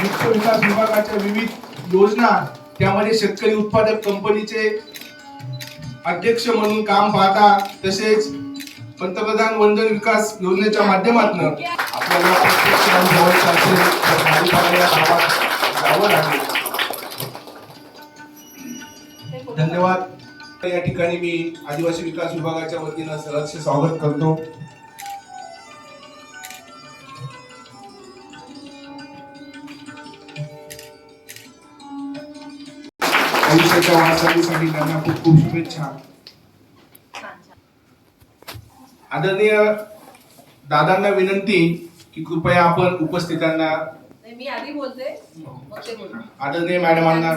वित्त विकास विभागाच्या विविध योजना त्यामध्ये शेतकरी उत्पादक कंपनीचे अध्यक्ष म्हणून काम पाहता तसेच पंतप्रधान वंदन विकास योजनेच्या माध्यमातून आपल्याला प्रत्यक्ष जावं लागेल. धन्यवाद. या ठिकाणी मी आदिवासी विकास विभागाच्या वतीनं सहर्ष स्वागत करतो. आयुष्याच्या वाटचालीसाठी त्यांना खूप खूप शुभेच्छा आदरणीय दादांना विनंती की कृपया आपण उपस्थितांना मी आधी बोलते. आदरणीय मॅडमांना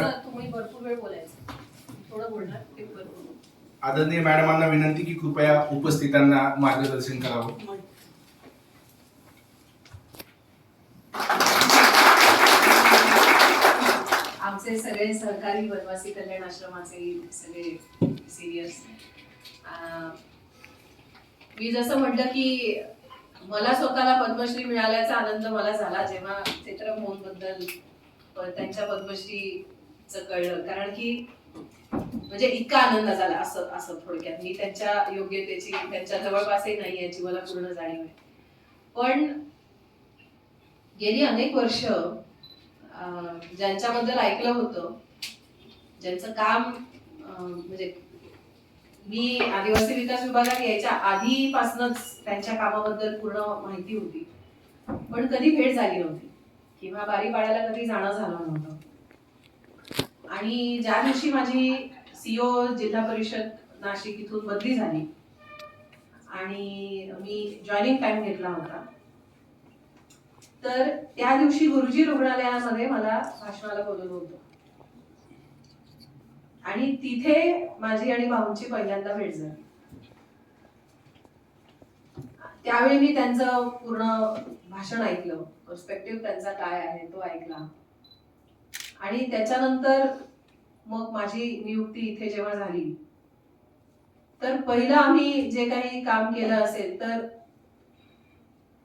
आदरणीय मॅडमांना विनंती की कृपया उपस्थितांना मार्गदर्शन करावं. आमचे सगळे सहकारी वनवासी कल्याण आश्रमाचे सगळे सिनियर्स मी जसं म्हटलं की मला स्वतःला पद्मश्री मिळाल्याचा आनंद मला झाला जेव्हा चित्रमोहनबद्दल त्यांच्या पद्मश्रीचं कळलं. कारण की म्हणजे इतका आनंद झाला असं असं थोडक्यात. मी त्यांच्या योग्यतेची त्यांच्या जवळपासही नाही याची मला पूर्ण जाणीव आहे. पण गेली अनेक वर्ष ज्यांच्याबद्दल ऐकलं होतं ज्यांचं काम म्हणजे मी आदिवासी विकास विभागात यायच्या आधीपासूनच त्यांच्या कामाबद्दल पूर्ण माहिती होती. पण कधी भेट झाली नव्हती. किंवा बारी पाड्याला कधी जाणं झालं नव्हतं. आणि ज्या दिवशी माझी सीओ जिल्हा परिषद नाशिक इथून बदली झाली आणि मी जॉईनिंग टाइम घेतला होता तर त्या दिवशी गुरुजी रुग्णालयामध्ये मला भाषणाला बोलवलं होतं. आणि तिथे माझी आणि भाऊंची पहिल्यांदा भेट झाली. त्यावेळी मी त्यांचं पूर्ण भाषण ऐकलं. पर्स्पेक्टिव्ह त्यांचा काय आहे तो ऐकला. आणि त्याच्यानंतर मग माझी नियुक्ती इथे जेव्हा झाली तर पहिलं आम्ही जे काही काम केलं असेल तर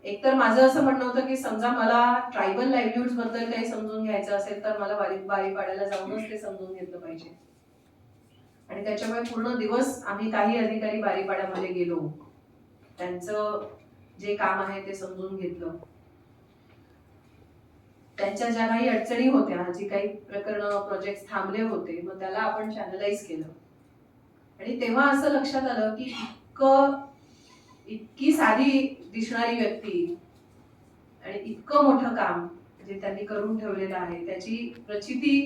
एकतर माझं असं म्हणणं होतं की समजा मला ट्रायबल लाईव्हलीहूडबद्दल काही समजून घ्यायचं असेल तर मला बारीक बारी पाडायला जाऊनच ते समजून घेतलं पाहिजे. आणि त्याच्यामुळे पूर्ण दिवस आम्ही काही अधिकारी बारीपाड्यामध्ये गेलो. त्यांचं जे काम आहे ते समजून घेतलं. त्यांच्या ज्या काही अडचणी होत्या जी काही प्रकरण प्रोजेक्ट थांबले होते मग त्याला आपण चॅनलाइज केलं. आणि तेव्हा असं लक्षात आलं की इतकं इतकी साधी दिसणारी व्यक्ती आणि इतकं मोठं काम जे त्यांनी करून ठेवलेलं आहे त्याची प्रचिती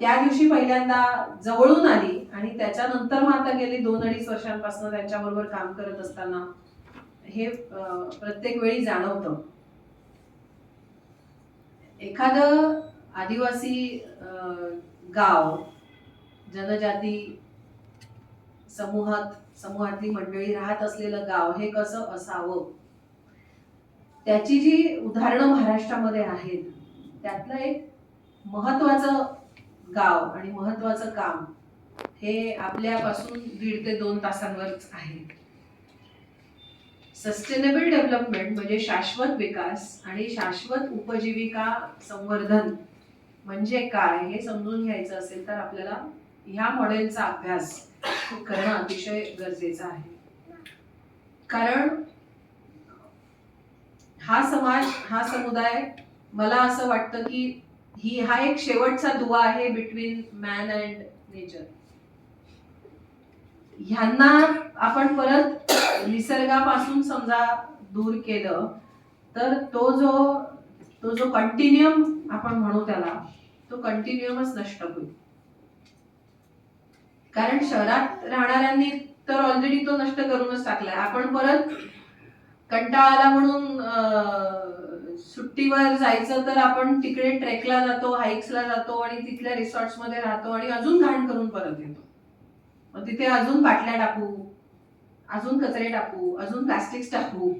त्या दिवशी पहिल्यांदा जवळून आली आणि त्याच्यानंतर मग आता गेली दोन अडीच वर्षांपासून त्यांच्याबरोबर काम करत असताना. हे प्रत्येक वेळी जाणवतं. एखादं आदिवासी गाव जनजाती समूहात समूहातली मंडळी राहत असलेलं गाव हे कसं असावं? त्याची जी उदाहरणं महाराष्ट्रामध्ये आहेत त्यातलं एक महत्वाचं गाव आणि महत्वाचं काम हे आपल्यापासून दीड ते दोन तासांवरच आहे. सस्टेनेबल डेव्हलपमेंट म्हणजे शाश्वत विकास आणि शाश्वत उपजीविका संवर्धन म्हणजे काय हे समजून घ्यायचं असेल तर आपल्याला ह्या मॉडेलचा अभ्यास करणं अतिशय गरजेचं आहे. कारण हा समाज हा समुदाय मला असं वाटतं की ही हा एक शेवटचा दुवा आहे बिटवीन मॅन अँड नेचर ह्यांना आपण परत निसर्गापासून समजा दूर केलं तर तो जो तो जो कंटिन्युअम आपण म्हणू त्याला तो कंटिन्युअमच नष्ट होईल. कारण शहरात राहणाऱ्यांनी तर ऑलरेडी तो नष्ट करूनच टाकलाय. आपण परत कंटाळा आला म्हणून सुट्टीवर जायचं तर आपण तिकडे ट्रेकला जातो हाईक्सला जातो आणि तिथल्या रिसॉर्ट्समध्ये राहतो आणि अजून घाण करून परत येतो. मग तिथे अजून बाटल्या टाकू अजून कचरे टाकू अजून प्लास्टिक्स टाकू.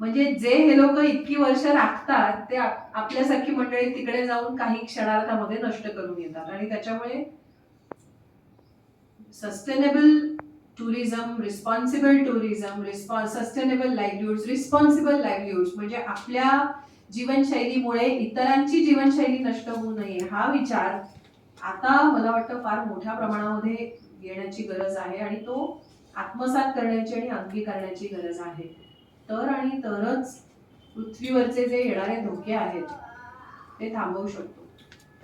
म्हणजे जे हे लोक इतकी वर्ष राखतात ते आपल्यासारखी मंडळी तिकडे जाऊन काही क्षणार्थामध्ये नष्ट करून येतात. आणि त्याच्यामुळे sustainable tourism responsible tourism respon sustainable livelihoods responsible livelihoods म्हणजे आपल्या जीवनशैलीमुळे इतरांची जीवनशैली नष्ट होऊ नये हा विचार आता मला वाटतं फार मोठ्या प्रमाणामध्ये येण्याची गरज आहे आणि तो आत्मसात करण्याची आणि अंगीकारण्याची गरज आहे. तर आणि तरच पृथ्वीवरचे जे येणारे धोके आहेत ते थांबवू शकतो.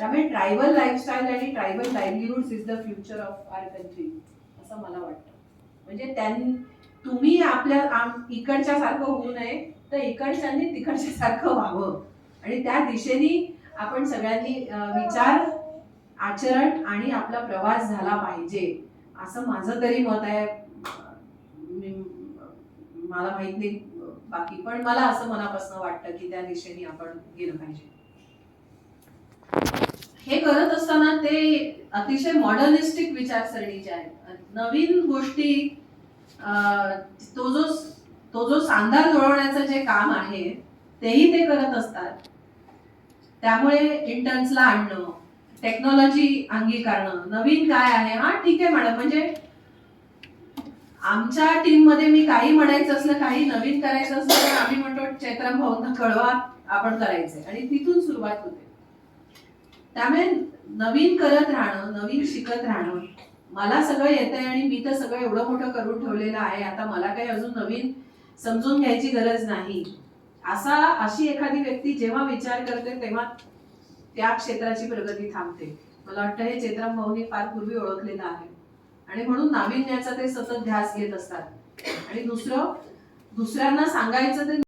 त्यामुळे ट्रायबल लाईफस्टाईल आणि tribal livelihood is the future of our country असं मला वाटतं. म्हणजे त्यां तुम्ही आपल्या आम- इकडच्या सारखं होऊ नये तर इकडच्यांनी तिकडच्या सारखं व्हावं. आणि त्या दिशेने आपण सगळ्यांनी विचार आचरण आणि आपला प्रवास झाला पाहिजे असं माझं तरी मत आहे. मला माहीत नाही बाकी पण मला असं मनापासून वाटतं की त्या दिशेने आपण गेलं पाहिजे. हे करत असताना ते अतिशय मॉडर्निस्टिक विचारसरणीचे आहेत. नवीन गोष्टी तो जो तो जो सांधा जुळवण्याचं जे काम आहे तेही ते करत असतात. त्यामुळे इंटर्न्सला आणणं टेक्नॉलॉजी अंगीकारणं नवीन काय आहे? हा ठीक आहे मॅडम म्हणजे आमच्या टीममध्ये मी काही म्हणायचं असलं काही नवीन करायचं असलं तर आम्ही म्हणतो चैत्रम भाऊंना कळवा आपण करायचंय. आणि तिथून सुरुवात होते. त्यामुळे नवीन करत राहणं नवीन शिकत राहणं मला सगळं येतंय आणि मी तर सगळं एवढं मोठं करून ठेवलेलं आहे. आता मला काही अजून नवीन समजून घ्यायची गरज नाही. असा अशी एखादी व्यक्ती जेव्हा विचार करते तेव्हा त्या क्षेत्राची प्रगती थांबते. मला वाटतं हे चेतराम भाऊनी फार पूर्वी ओळखलेलं आहे. आणि म्हणून नाविन्याचा ते सतत ध्यास घेत असतात. आणि दुसरं दुसऱ्यांना सांगायचं ते